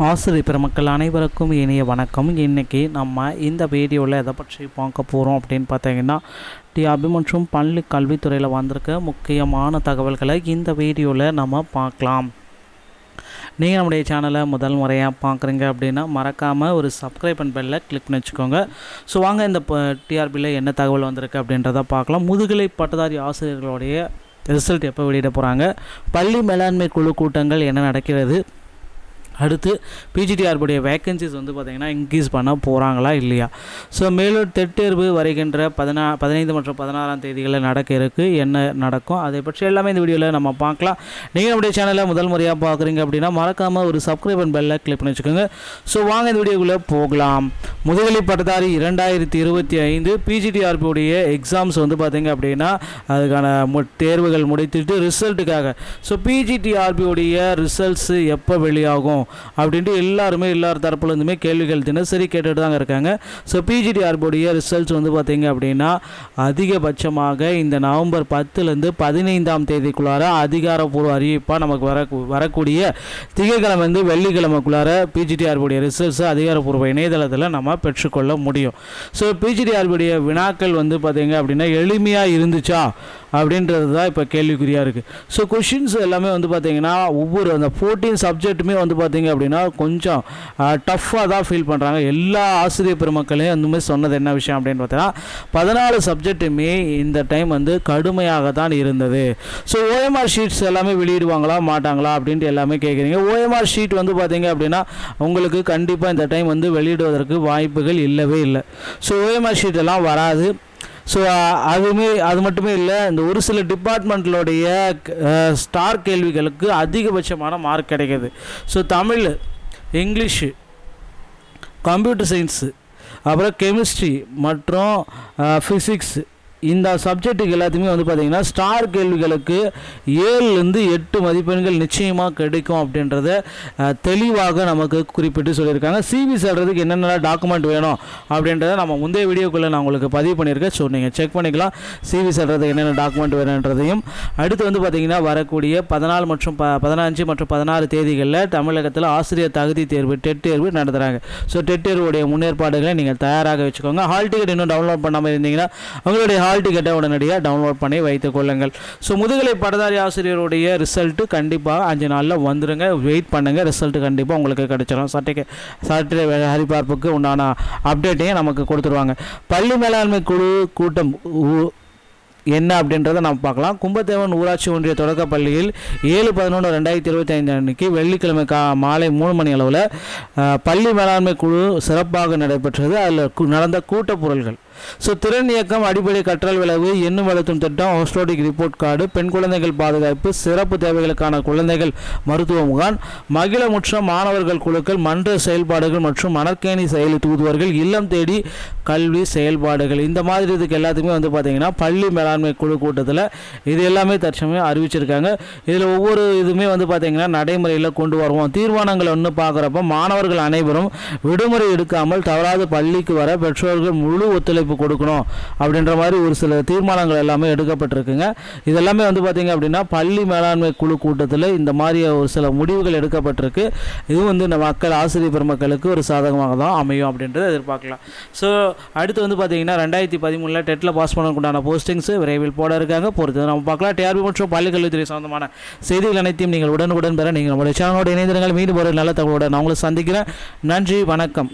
ஆசிரியர் பெருமக்கள் அனைவருக்கும் இனிய வணக்கம். இன்றைக்கி நம்ம இந்த வீடியோவில் எதை பற்றி பார்க்க போகிறோம் அப்படின்னு பார்த்தீங்கன்னா டிஆபி மற்றும் பள்ளி கல்வித்துறையில் வந்திருக்க முக்கியமான தகவல்களை இந்த வீடியோவில் நம்ம பார்க்கலாம். நீங்கள் நம்முடைய சேனலை முதல் முறையாக பார்க்குறீங்க அப்படின்னா மறக்காமல் ஒரு சப்ஸ்கிரைப் அண்ட் பெல்ல கிளிக் பண்ணி வச்சுக்கோங்க. ஸோ வாங்க இந்த டிஆர்பியில் என்ன தகவல் வந்திருக்கு அப்படின்றத பார்க்கலாம். முதுகலை பட்டதாரி ஆசிரியர்களுடைய ரிசல்ட் எப்போ வெளியிட போகிறாங்க பள்ளி மேலாண்மை குழு கூட்டங்கள் என்ன நடக்கிறது? அடுத்து பிஜிடிஆர்புடைய வேக்கன்சிஸ் வந்து பார்த்திங்கன்னா இன்க்ரீஸ் பண்ண போகிறாங்களா இல்லையா? ஸோ மேலும் தெட்டேர்வு வருகின்ற பதினா பதினைந்து மற்றும் பதினாறாம் தேதிகளில் நடக்க இருக்குது என்ன நடக்கும்? அதை பற்றி எல்லாமே இந்த வீடியோவில் நம்ம பார்க்கலாம். நீங்கள் நம்முடைய சேனலை முதல் முறையாக பார்க்குறீங்க அப்படின்னா மறக்காமல் ஒரு சப்ஸ்கிரைப் அண்ட் பெல்லை கிளிக் பண்ணி வச்சுக்கோங்க. ஸோ வாங்க இந்த வீடியோக்குள்ளே போகலாம். முதுகலை பட்டதாரி இரண்டாயிரத்தி இருபத்தி ஐந்து பிஜிடிஆர்பியுடைய எக்ஸாம்ஸ் வந்து பார்த்திங்க அப்படின்னா அதுக்கான மு தேர்வுகள் முடித்துட்டு ரிசல்ட்டுக்காக ஸோ பிஜிடிஆர்பியுடைய ரிசல்ட்ஸு எப்போ வெளியாகும்? அப்படின்ட்டு எல்லாருமே எல்லார் தரப்புலேருந்துமே கேள்விகள் தினசரி கேட்டுட்டு தாங்க இருக்காங்க. ஸோ பிஜிடிஆர்பியுடைய ரிசல்ட்ஸ் வந்து பார்த்திங்க அப்படின்னா அதிகபட்சமாக இந்த நவம்பர் பத்துலேருந்து பதினைந்தாம் தேதிக்குள்ளார அதிகாரப்பூர்வ அறிவிப்பாக நமக்கு வர வரக்கூடிய திங்கக்கிழமை வந்து வெள்ளிக்கிழமைக்குள்ளார பிஜிடிஆர்பியுடைய ரிசல்ட்ஸை அதிகாரப்பூர்வ இணையதளத்தில் நம்ம பெற்றுக்கொள்ள முடியும். ஸோ பிஜிடிஆர்பியுடைய வினாக்கள் வந்து பார்த்திங்க அப்படின்னா எளிமையாக இருந்துச்சா? அப்படின்றது தான் இப்போ கேள்விக்குறியாக இருக்குது ஸோ கொஷின்ஸ் எல்லாமே வந்து பார்த்திங்கன்னா ஒவ்வொரு அந்த ஃபோர்டீன் சப்ஜெக்ட்டுமே வந்து பார்த்திங்க அப்படின்னா கொஞ்சம் டஃப்பாக தான் ஃபீல் பண்ணுறாங்க எல்லா ஆசிரியர் பெருமக்களையும் அந்த மாதிரி சொன்னது என்ன விஷயம் அப்படின்னு பார்த்தீங்கன்னா பதினாலு சப்ஜெக்ட்டுமே இந்த டைம் வந்து கடுமையாக தான் இருந்தது. ஸோ ஓஎம்ஆர் ஷீட்ஸ் எல்லாமே வெளியிடுவாங்களா மாட்டாங்களா அப்படின்ட்டு எல்லாமே கேட்குறீங்க ஓஎம்ஆர் ஷீட் வந்து பார்த்திங்க அப்படின்னா உங்களுக்கு கண்டிப்பாக இந்த டைம் வந்து வெளியிடுவதற்கு வாய்ப்புகள் இல்லவே இல்லை. ஸோ ஓஎம்ஆர் ஷீட் எல்லாம் வராது. ஸோ அதுவுமே அது மட்டுமே இல்லை இந்த ஒரு சில டிபார்ட்மெண்ட்களுடைய ஸ்டார் கேள்விகளுக்கு அதிகபட்சமான மார்க் கிடைக்கிது. So Tamil English computer science அப்புறம் கெமிஸ்ட்ரி மற்றும் ஃபிசிக்ஸு இந்த சப்ஜெக்ட்டுக்கு எல்லாத்தையுமே வந்து பார்த்திங்கன்னா ஸ்டார் கேள்விகளுக்கு ஏழுலேருந்து எட்டு மதிப்பெண்கள் நிச்சயமாக கிடைக்கும் அப்படின்றத தெளிவாக நமக்கு குறிப்பிட்டு சொல்லியிருக்காங்க. சிவி செல்றதுக்கு என்னென்ன டாக்குமெண்ட் வேணும் அப்படின்றத நம்ம முந்தைய வீடியோக்குள்ளே நான் உங்களுக்கு பதிவு பண்ணியிருக்கேன். ஸோ நீங்கள் செக் பண்ணிக்கலாம். சிவி செல்றதுக்கு என்னென்ன டாக்குமெண்ட் வேணுன்றதையும். அடுத்து வந்து பார்த்திங்கன்னா வரக்கூடிய பதினாலு மற்றும் ப பதினஞ்சு மற்றும் பதினாறு தேதிகளில் தமிழகத்தில் ஆசிரியர் தகுதி தேர்வு டெட் தேர்வு நடத்துகிறாங்க ஸோ டெட் தேர்வுடைய முன்னேற்பாடுகளை நீங்கள் தயாராக வச்சுக்கோங்க. ஹால் டிக்கெட் இன்னும் டவுன்லோட் பண்ணாமல் இருந்தீங்கன்னா உங்களுடைய ஹால் டிக்கெட்டை உடனடியாக டவுன்லோட் பண்ணி வைத்துக் கொள்ளுங்கள். ஸோ முதுகலை பட்டதாரி ஆசிரியருடைய ரிசல்ட்டு கண்டிப்பாக அஞ்சு நாளில் வந்துடுங்க வெயிட் பண்ணுங்கள் ரிசல்ட்டு கண்டிப்பாக உங்களுக்கு கிடைச்சிடும் சர்டிஃபிகேட் சர்டிஃபிகேட் சரிபார்ப்புக்கு உண்டான அப்டேட்டையும் நமக்கு கொடுத்துருவாங்க. பள்ளி மேலாண்மை குழு கூட்டம் என்ன அப்படின்றத நம்ம பார்க்கலாம். கும்பத்தேவன் ஊராட்சி ஒன்றிய தொடக்கப்பள்ளியில் ஏழு பதினொன்று ரெண்டாயிரத்தி இருபத்தி ஐந்து அன்னைக்கு வெள்ளிக்கிழமை கா மாலை மூணு மணி அளவில் பள்ளி மேலாண்மை குழு சிறப்பாக நடைபெற்றது. அதில் நடந்த கூட்டப்பொருள்கள் ஸோ திறன் இயக்கம் அடிப்படை கற்றல் விளைவு எண்ணும் வளர்த்தும் திட்டம் ஹோஸ்டோடிக் ரிப்போர்ட் கார்டு பெண் குழந்தைகள் பாதுகாப்பு சிறப்பு தேவைகளுக்கான குழந்தைகள் மருத்துவ முகாம் மகிழமுற்ற மாணவர்கள் குழுக்கள் மன்ற செயல்பாடுகள் மற்றும் மணற்கேணி செயலி தூதுவர்கள் இல்லம் தேடி கல்வி செயல்பாடுகள். இந்த மாதிரி இதுக்கு எல்லாத்துக்குமே வந்து பார்த்திங்கன்னா பள்ளி மேலாண்மை குழு கூட்டத்தில் இது எல்லாமே தற்சமயம் அறிவிச்சிருக்காங்க. இதில் ஒவ்வொரு இதுவுமே வந்து பார்த்திங்கன்னா நடைமுறையில் கொண்டு வருவோம். தீர்மானங்களை ஒன்று பார்க்குறப்ப மாணவர்கள் அனைவரும் விடுமுறை எடுக்காமல் தவறாத பள்ளிக்கு வர பெற்றோர்கள் முழு ஒத்துழைப்பு ஒத்துழைப்பு கொடுக்கணும் அப்படின்ற மாதிரி ஒரு சில தீர்மானங்கள் எல்லாமே எடுக்கப்பட்டிருக்குங்க. இதெல்லாமே வந்து பார்த்திங்க அப்படின்னா பள்ளி மேலாண்மை குழு கூட்டத்தில் இந்த மாதிரி ஒரு சில முடிவுகள் எடுக்கப்பட்டிருக்கு. இதுவும் வந்து இந்த மக்கள் ஆசிரியர் பெருமக்களுக்கு ஒரு சாதகமாக தான் அமையும் அப்படின்றத எதிர்பார்க்கலாம். ஸோ அடுத்து வந்து பார்த்திங்கன்னா ரெண்டாயிரத்தி பதிமூணில் டெட்டில் பாஸ் பண்ணக்கூடான போஸ்டிங்ஸ் விரைவில் போட இருக்காங்க. பொறுத்து நம்ம பார்க்கலாம். டிஆர்பி மற்றும் பள்ளிக்கல்வித்துறை சம்பந்தமான செய்திகள் அனைத்தையும் நீங்கள் உடனுக்குடன் பெற நீங்கள் நம்முடைய சேனலோட இணைந்திருங்கள். மீண்டும் ஒரு நல்ல தகவலோடு நான் உங்களை சந்திக்கிறேன். நன்றி வணக்கம்.